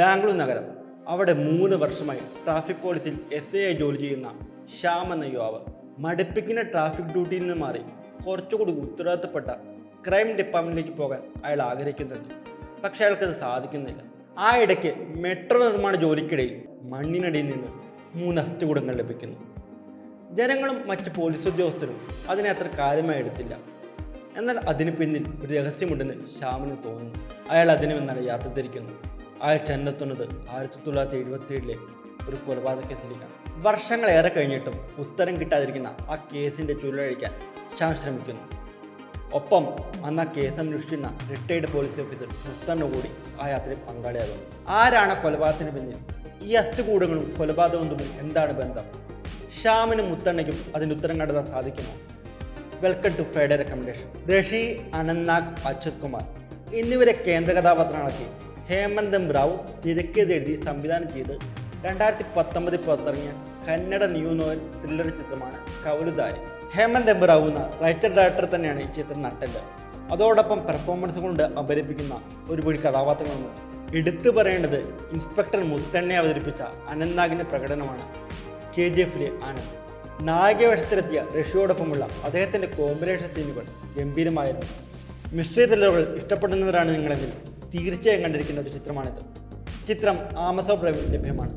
ബാംഗ്ലൂർ നഗരം. അവിടെ മൂന്ന് വർഷമായി ട്രാഫിക് പോലീസിൽ എസ് ഐ ആയി ജോലി ചെയ്യുന്ന ശ്യാം എന്ന യുവാവ് മടുപ്പിക്കുന്ന ട്രാഫിക് ഡ്യൂട്ടിയിൽ നിന്ന് മാറി കുറച്ചുകൂടി ഉത്തരവാദിത്തപ്പെട്ട ക്രൈം ഡിപ്പാർട്ട്മെന്റിലേക്ക് പോകാൻ അയാൾ ആഗ്രഹിക്കുന്നുണ്ട്. പക്ഷേ അയാൾക്കത് സാധിക്കുന്നില്ല. ആ ഇടയ്ക്ക് മെട്രോ നിർമ്മാണ ജോലിക്കിടയിൽ മണ്ണിനടിയിൽ നിന്ന് മൂന്ന് അസ്ഥികൂടങ്ങൾ ലഭിക്കുന്നു. ജനങ്ങളും മറ്റ് പോലീസ് ഉദ്യോഗസ്ഥരും അതിനെ അത്ര കാര്യമായി എടുത്തില്ല. എന്നാൽ അതിന് പിന്നിൽ ഒരു രഹസ്യമുണ്ടെന്ന് ശ്യാമിന് തോന്നുന്നു. അയാൾ അതിനുമെന്നാണ് യാത്ര തിരിക്കുന്നു അയാൾ ചെന്നെത്തുന്നത് ആയിരത്തി തൊള്ളായിരത്തി എഴുപത്തി ഏഴിലെ ഒരു കൊലപാതക കേസിലേക്കാണ്. വർഷങ്ങളേറെ കഴിഞ്ഞിട്ടും ഉത്തരം കിട്ടാതിരിക്കുന്ന ആ കേസിന്റെ ചുരുളഴിക്കാൻ ശ്യാം ശ്രമിക്കുന്നു. ഒപ്പം അന്ന് ആ കേസ് അന്വേഷിക്കുന്ന റിട്ടയർഡ് പോലീസ് ഓഫീസർ മുത്തണ്ണ കൂടി ആ യാത്രയിൽ പങ്കാളിയാകുന്നു. ആരാണ് കൊലപാതകത്തിന് പിന്നിൽ? ഈ അസ്ഥികൂടങ്ങളും കൊലപാതകവും തമ്മിൽ എന്താണ് ബന്ധം? ശ്യാമിനും മുത്തണ്ണയ്ക്കും അതിന്റെ ഉത്തരം കണ്ടെത്താൻ സാധിക്കുമോ? Welcome to Friday recommendation Rishi Anantnag Achyut Kumar. എന്നിവരെ കേന്ദ്ര കഥാപാത്രങ്ങളാക്കി ഹേമന്തം റാവു തിരക്കഥെഴുതി സംവിധാനം ചെയ്ത് രണ്ടായിരത്തി പത്തൊമ്പതിൽ പുറത്തിറങ്ങിയ കന്നഡ ന്യൂ നോവൽ ത്രില്ലർ ചിത്രമാണ് കൗലുദാരി ഹേമന്ത് എംബ്രാവു എന്ന റൈറ്റർ ഡയറക്ടർ തന്നെയാണ് ഈ ചിത്രം നട്ടൽ അതോടൊപ്പം പെർഫോമൻസ് കൊണ്ട് അവതരിപ്പിക്കുന്ന ഒരു പിടി കഥാപാത്രങ്ങളുണ്ട്. എടുത്തു പറയേണ്ടത് ഇൻസ്പെക്ടർ മുത്തണ്ണെ അവതരിപ്പിച്ച അനന്താഗിന്റെ പ്രകടനമാണ്. കെ ജി എഫിലെ ആനന്ദ്. നായകവേഷത്തിലെത്തിയ റഷ്യയോടൊപ്പമുള്ള അദ്ദേഹത്തിന്റെ കോമ്പിനേഷൻ സീനുകൾ ഗംഭീരമായിരുന്നു. മിസ്റ്ററി ത്രില്ലറുകൾ ഇഷ്ടപ്പെടുന്നവരാണ് നിങ്ങളെങ്കിൽ തീർച്ചയായും കണ്ടിരിക്കുന്ന ഒരു ചിത്രമാണിത്. ചിത്രം ആമസോ പ്രൈമിൽ ലഭ്യമാണ്.